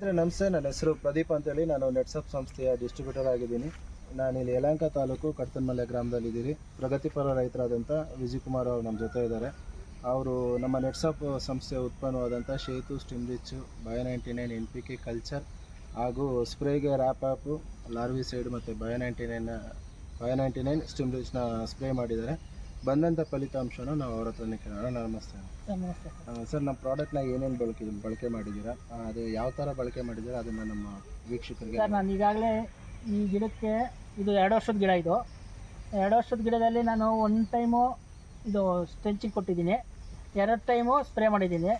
ಸ್ನೇಹಿತರೆ ನಮಸ್ತೆ ನನ್ನ ಹೆಸರು ಪ್ರದೀಪ್ ಅಂತೇಳಿ. ನಾನು ನೆಟ್ಸಪ್ ಸಂಸ್ಥೆಯ ಡಿಸ್ಟ್ರಿಬ್ಯೂಟರ್ ಆಗಿದ್ದೀನಿ. ನಾನಿಲ್ಲಿ ಯಲಹಂಕ ತಾಲೂಕು ಕಡ್ತನ್ಮಲೆ ಗ್ರಾಮದಲ್ಲಿದ್ದೀರಿ. ಪ್ರಗತಿಪರ ರೈತರಾದಂಥ ವಿಜಯ್ ಕುಮಾರ್ ಅವರು ನಮ್ಮ ಜೊತೆ ಇದ್ದಾರೆ. ಅವರು ನಮ್ಮ ನೆಟ್ಸಪ್ ಸಂಸ್ಥೆಯ ಉತ್ಪನ್ನವಾದಂಥ Setu Stimrich bio ninety nine, N P K culture ಹಾಗೂ ಸ್ಪ್ರೇಗೆ ರ್ಯಾಪ್ ಆ್ಯಪು ಲಾರ್ವಿಸೈಡ್ ಮತ್ತು bio ninety nine, bio ninety nine ಸ್ಟಿಮ್ರಿಚ್ನ spray ಮಾಡಿದ್ದಾರೆ. ಬಂದಂಥ ಫಲಿತಾಂಶನ ನಾವು ಅವ್ರ ಹತ್ರನೇ ಕೇಳೋಣ. ನಮಸ್ತೆ. ನಮಸ್ತೆ ಸರ್. ನಮ್ಮ ಪ್ರಾಡಕ್ಟ್ನ ಏನೇನು ಬಳಕೆ ಬಳಕೆ ಮಾಡಿದ್ದೀರಾ? ಅದು ಯಾವ ಥರ ಬಳಕೆ ಮಾಡಿದ್ದೀರಾ? ಅದನ್ನು ನಮ್ಮ ವೀಕ್ಷಕರಿಗೆ ಸರ್ ನಾನು ಈಗಾಗಲೇ ಈ ಗಿಡಕ್ಕೆ ಇದು ಎರಡು ವರ್ಷದ ಗಿಡ ಇದು. ಎರಡು ವರ್ಷದ ಗಿಡದಲ್ಲಿ ನಾನು ಒನ್ ಟೈಮು ಇದು ಸ್ಟ್ರೆಂಚಿಂಗ್ ಕೊಟ್ಟಿದ್ದೀನಿ. ಎರಡು ಟೈಮು ಸ್ಪ್ರೇ ಮಾಡಿದ್ದೀನಿ.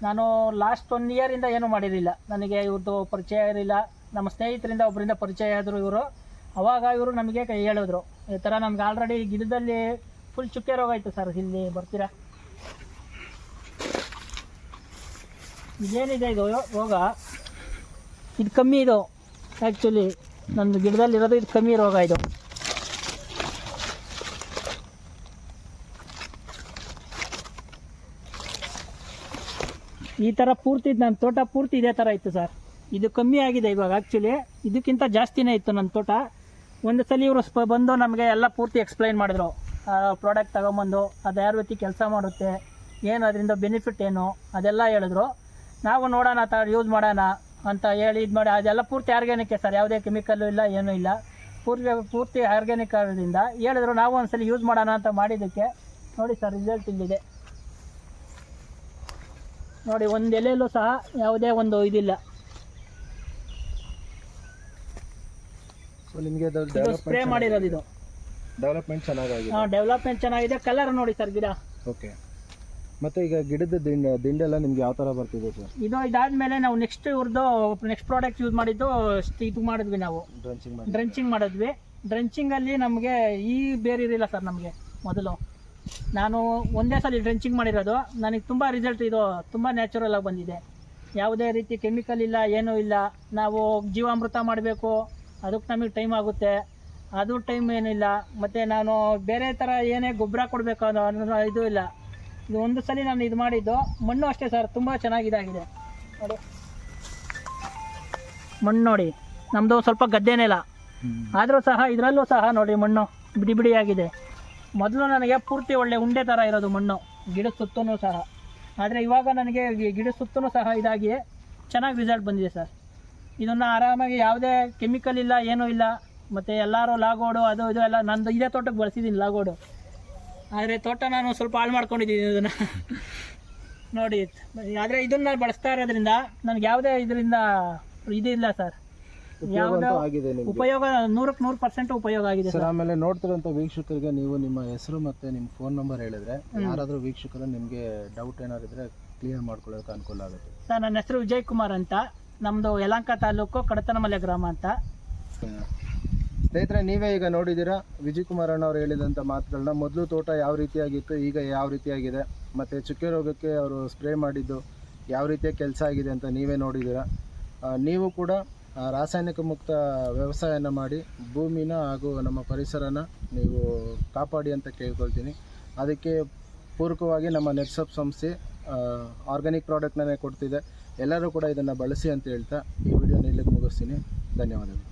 ನಾನು ಲಾಸ್ಟ್ ಒನ್ ಇಯರಿಂದ ಏನೂ ಮಾಡಿರಲಿಲ್ಲ. ನನಗೆ ಇವ್ರದ್ದು ಪರಿಚಯ ಇರಲಿಲ್ಲ. ನಮ್ಮ ಸ್ನೇಹಿತರಿಂದ ಒಬ್ಬರಿಂದ ಪರಿಚಯ ಆದರು ಇವರು. ಅವಾಗ ಇವರು ನಮಗೆ ಕೈ ಹೇಳಿದ್ರು. ಈ ಥರ ನಮ್ಗೆ ಆಲ್ರೆಡಿ ಗಿಡದಲ್ಲಿ ಫುಲ್ ಚುಕ್ಕೆ ರೋಗ ಇತ್ತು ಸರ್ ಇಲ್ಲಿ ಬರ್ತೀರಾ? ಇದೇನಿದೆ ಇದು ರೋಗ? ಇದು ಕಮ್ಮಿ ಇದು ಆ್ಯಕ್ಚುಲಿ ನನ್ನ ಗಿಡದಲ್ಲಿರೋದು ಇದು ಕಮ್ಮಿ ರೋಗ ಇದು. ಈ ಥರ ಪೂರ್ತಿ ನನ್ನ ತೋಟ ಪೂರ್ತಿ ಇದೇ ಥರ ಇತ್ತು ಸರ್ ಇದು ಕಮ್ಮಿ ಆಗಿದೆ ಇವಾಗ ಆ್ಯಕ್ಚುಲಿ ಇದಕ್ಕಿಂತ ಜಾಸ್ತಿನೇ ಇತ್ತು ನನ್ನ ತೋಟ. ಒಂದು ಸಲ ಇವರು ಸ್ಪ ಬಂದು ನಮಗೆ ಎಲ್ಲ ಪೂರ್ತಿ ಎಕ್ಸ್ಪ್ಲೈನ್ ಮಾಡಿದ್ರು. ಪ್ರಾಡಕ್ಟ್ ತಗೊಂಬಂದು ಅದು ಯಾವ ರೀತಿ ಕೆಲಸ ಮಾಡುತ್ತೆ ಏನು ಅದರಿಂದ ಬೆನಿಫಿಟ್ ಏನು ಅದೆಲ್ಲ ಹೇಳಿದ್ರು. ನಾವು ನೋಡೋಣ ತ ಯೂಸ್ ಮಾಡೋಣ ಅಂತ ಹೇಳಿ ಇದು ಮಾಡಿ ಅದೆಲ್ಲ ಪೂರ್ತಿ ಆರ್ಗ್ಯಾನಿಕ್ಕೆ ಸರ್ ಯಾವುದೇ ಕೆಮಿಕಲ್ಲು ಇಲ್ಲ ಏನೂ ಇಲ್ಲ. ಪೂರ್ತಿ ಪೂರ್ತಿ ಆರ್ಗ್ಯಾನಿಕ್ ಆಗೋದ್ರಿಂದ ಹೇಳಿದ್ರು ನಾವು ಒಂದ್ಸಲ ಯೂಸ್ ಮಾಡೋಣ ಅಂತ ಮಾಡಿದ್ದಕ್ಕೆ. ನೋಡಿ ಸರ್ ರಿಸಲ್ಟ್ ಇಲ್ಲಿದೆ. ನೋಡಿ ಒಂದು ಎಲೆಯಲ್ಲೂ ಸಹ ಯಾವುದೇ ಒಂದು ಇದಿಲ್ಲ. ಸ್ಪ್ರೇ ಮಾಡಿರೋದು ಇದು. ಡೆವಲಪ್ಮೆಂಟ್ ಚೆನ್ನಾಗಿದೆ ಡೆವಲಪ್ಮೆಂಟ್ ಚೆನ್ನಾಗಿದೆ. ಕಲರ್ ನೋಡಿ ಸರ್ ಗಿಡ. ಓಕೆ ಮತ್ತೆ ಈಗ ಗಿಡದ ದಿಂಡ ದಿಂಡೆಲ್ಲ ನಿಮ್ಗೆ ಯಾವ ಥರ ಬರ್ತಿದೆ ಸರ್ ಇದು ಇದಾದ್ಮೇಲೆ ನಾವು ನೆಕ್ಸ್ಟ್ ಇವ್ರದ್ದು ನೆಕ್ಸ್ಟ್ ಪ್ರಾಡಕ್ಟ್ ಯೂಸ್ ಮಾಡಿದ್ದು ಇದು ಮಾಡಿದ್ವಿ ನಾವು. ಡ್ರೆಂಚಿಂಗ್ ಮಾಡಿ ಡ್ರೆಂಚಿಂಗ್ ಮಾಡಿದ್ವಿ. ಡ್ರೆಂಚಿಂಗಲ್ಲಿ ನಮಗೆ ಈ ಬೇರೆ ಇರಲಿಲ್ಲ ಸರ್ ನಮಗೆ ಮೊದಲು. ನಾನು ಒಂದೇ ಸಲ ಡ್ರೆಂಚಿಂಗ್ ಮಾಡಿರೋದು. ನನಗೆ ತುಂಬ ರಿಸಲ್ಟ್ ಇದು ತುಂಬ ನ್ಯಾಚುರಲ್ ಆಗಿ ಬಂದಿದೆ. ಯಾವುದೇ ರೀತಿ ಕೆಮಿಕಲ್ ಇಲ್ಲ ಏನೂ ಇಲ್ಲ. ನಾವು ಜೀವಾಮೃತ ಮಾಡಬೇಕು. ಅದಕ್ಕೆ ನಮಗೆ ಟೈಮ್ ಆಗುತ್ತೆ. ಅದು ಟೈಮ್ ಏನಿಲ್ಲ. ಮತ್ತು ನಾನು ಬೇರೆ ಥರ ಏನೇ ಗೊಬ್ಬರ ಕೊಡಬೇಕು ಅನ್ನೋ ಅನ್ನೋ ಇದು ಇಲ್ಲ. ಇದು ಒಂದು ಸಲ ನಾನು ಇದು ಮಾಡಿದ್ದು ಮಣ್ಣು ಅಷ್ಟೇ ಸರ್ ತುಂಬ ಚೆನ್ನಾಗಿದಾಗಿದೆ ನೋಡಿ. ಮಣ್ಣು ನೋಡಿ. ನಮ್ಮದು ಸ್ವಲ್ಪ ಗದ್ದೆನೇ ಇಲ್ಲ ಆದರೂ ಸಹ ಇದರಲ್ಲೂ ಸಹ ನೋಡಿ ಮಣ್ಣು ಬಿಡಿ ಬಿಡಿಯಾಗಿದೆ ಮೊದಲು ನನಗೆ ಪೂರ್ತಿ ಒಳ್ಳೆ ಉಂಡೆ ಥರ ಇರೋದು ಮಣ್ಣು ಗಿಡದ ಸುತ್ತೂ ಸಹ. ಆದರೆ ಇವಾಗ ನನಗೆ ಗಿಡ ಗಿಡದ ಸುತ್ತಲೂ ಸಹ ಇದಾಗಿ ಚೆನ್ನಾಗಿ ರಿಸಲ್ಟ್ ಬಂದಿದೆ ಸರ್ ಇದನ್ನು ಆರಾಮಾಗಿ ಯಾವುದೇ ಕೆಮಿಕಲ್ ಇಲ್ಲ ಏನೂ ಇಲ್ಲ. ಮತ್ತು ಎಲ್ಲರೂ ಲಾಗೋಡು ಅದು ಇದು ಎಲ್ಲ ನಂದು ಇದೇ ತೋಟಕ್ಕೆ ಬಳಸಿದ್ದೀನಿ ಲಾಗೋಡು. ಆದರೆ ತೋಟ ನಾನು ಸ್ವಲ್ಪ ಹಾಳು ಮಾಡ್ಕೊಂಡಿದ್ದೀನಿ ಇದನ್ನು. ನೋಡಿ ಆದರೆ ಇದನ್ನು ಬಳಸ್ತಾ ಇರೋದ್ರಿಂದ ನನಗೆ ಯಾವುದೇ ಇದರಿಂದ ಇದಿಲ್ಲ ಸರ್. ಉಪಯೋಗ ಯಾವುದೋ ಉಪಯೋಗ ನೂರಕ್ಕೆ ನೂರು ಪರ್ಸೆಂಟ್ ಉಪಯೋಗ ಆಗಿದೆ ಸರ್ ಸರ್. ಆಮೇಲೆ ನೋಡ್ತಿರೋಂಥ ವೀಕ್ಷಕರಿಗೆ ನೀವು ನಿಮ್ಮ ಹೆಸರು ಮತ್ತು ನಿಮ್ಮ ಫೋನ್ ನಂಬರ್ ಹೇಳಿದ್ರೆ ಯಾರಾದರೂ ವೀಕ್ಷಕರು ನಿಮಗೆ ಡೌಟ್ ಏನಾದ್ರು ಇದ್ರೆ ಕ್ಲಿಯರ್ ಮಾಡ್ಕೊಳ್ಳೋಕೆ ಅನುಕೂಲ ಆಗುತ್ತೆ. ಸರ್ ನನ್ನ ಹೆಸರು ವಿಜಯ್ ಕುಮಾರ್ ಅಂತ. ನಮ್ಮದು ಯಲಂಕ ತಾಲೂಕು ಕಡತನಮಲೆ ಗ್ರಾಮ ಅಂತ. ಸ್ನೇಹಿತರೆ, ನೀವೇ ಈಗ ನೋಡಿದ್ದೀರಾ, ವಿಜಯ್ ಕುಮಾರ್ ಅಣ್ಣ ಅವ್ರು ಹೇಳಿದಂಥ ಮಾತುಗಳನ್ನ ಮೊದಲು ತೋಟ ಯಾವ ರೀತಿಯಾಗಿತ್ತು, ಈಗ ಯಾವ ರೀತಿಯಾಗಿದೆ? ಮತ್ತು ಚುಕ್ಕೆ ರೋಗಕ್ಕೆ ಅವರು ಸ್ಪ್ರೇ ಮಾಡಿದ್ದು ಯಾವ ರೀತಿಯ ಕೆಲಸ ಆಗಿದೆ ಅಂತ ನೀವೇ ನೋಡಿದ್ದೀರಾ? ನೀವು ಕೂಡ ರಾಸಾಯನಿಕ ಮುಕ್ತ ವ್ಯವಸಾಯನ ಮಾಡಿ, ಭೂಮಿನ ಹಾಗೂ ನಮ್ಮ ಪರಿಸರನ ನೀವು ಕಾಪಾಡಿ ಅಂತ ಕೇಳ್ಕೊಳ್ತೀನಿ. ಅದಕ್ಕೆ ಪೂರಕವಾಗಿ ನಮ್ಮ ನೆಟ್ಸಪ್ ಸಂಸ್ಥೆ ಆರ್ಗ್ಯಾನಿಕ್ ಪ್ರಾಡಕ್ಟ್ನೇ ಕೊಡ್ತಿದೆ. ಎಲ್ಲರೂ ಕೂಡ ಇದನ್ನು ಬಳಸಿ ಅಂತ ಹೇಳ್ತಾ ಈ ವಿಡಿಯೋನ ಇಲ್ಲಿಗೆ ಮುಗಿಸ್ತೀನಿ. ಧನ್ಯವಾದಗಳು.